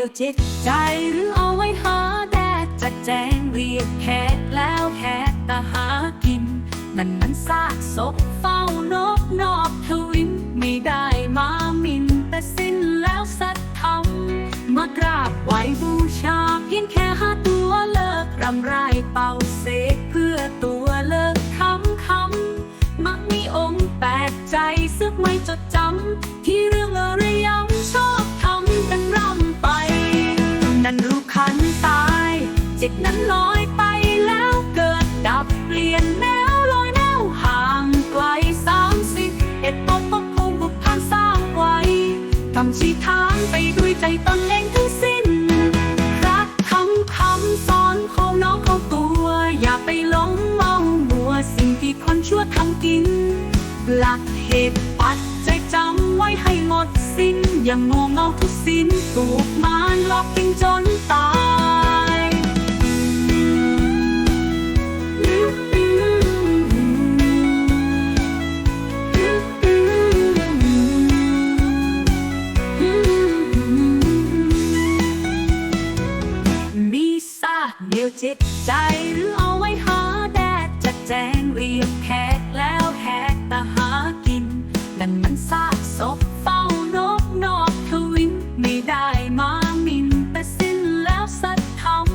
เดียวจิตใจหรือเอาไว้หาแดดจะแจ้งเรียกแขกแล้วแขกตาหากิน นั่นมันซากศพเฝ้านกนอบทวินไม่ได้มาหมินแต่สิ้นแล้วสัตธรรมมากราบไหวบูชาเพียงแค่ห้าตัวเลิกรำไรเป่าเสกเพื่อตัวเลิกคำคำมักมีองค์แปลกใจซึกไม่จด จิตนั้นลอยไปแล้วเกิดดับเปลี่ยนแนวลอยแนวห่างไกลสามสิบเอ็ดตนปกคงบุกพันสร้างไว้ทำชีทางไปด้วยใจตนเองทั้งสิ้น รักคำคำสอนของน้องของตัว อย่าไปหลงเมามัวสิ่งที่คนชั่วทำกิน หลักเหตุปัจใจยจำไว้ให้หมดสิ้น อย่างงงเงาทุกสิ้นถูกมารหลอกกินจนตาย จิตใจหรือเอาไว้หาแดดจัดแจงเรียกแขกแล้วแหกตาหากิน นั่นมันซากศพเฝ้านกนอกทวินไม่ได้มาหมินแต่สิ้นแล้วสัตธรรม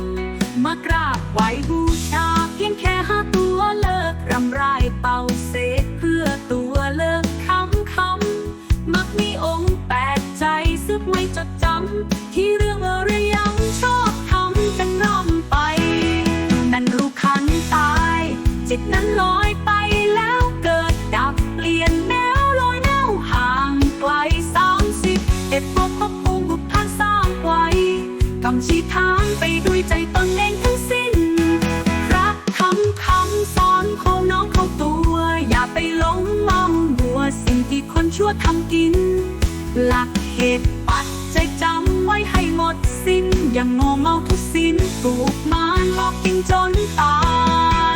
มากราบไหวบูชาเพียงแค่ห้าตัวเลิกรำไรเป่า กำชีทางไปด้วยใจตนเองทั้งสิ้น รักคำคำสอนของน้องขาตัว อย่าไปหลงเมาบัวสิ่งที่คนชั่วทำกิน หลักเหตุปัจใจยจำไว้ให้หมดสิ้น อย่างงงเมาทุกสิ้นถูกมารหลอกกินจนตาย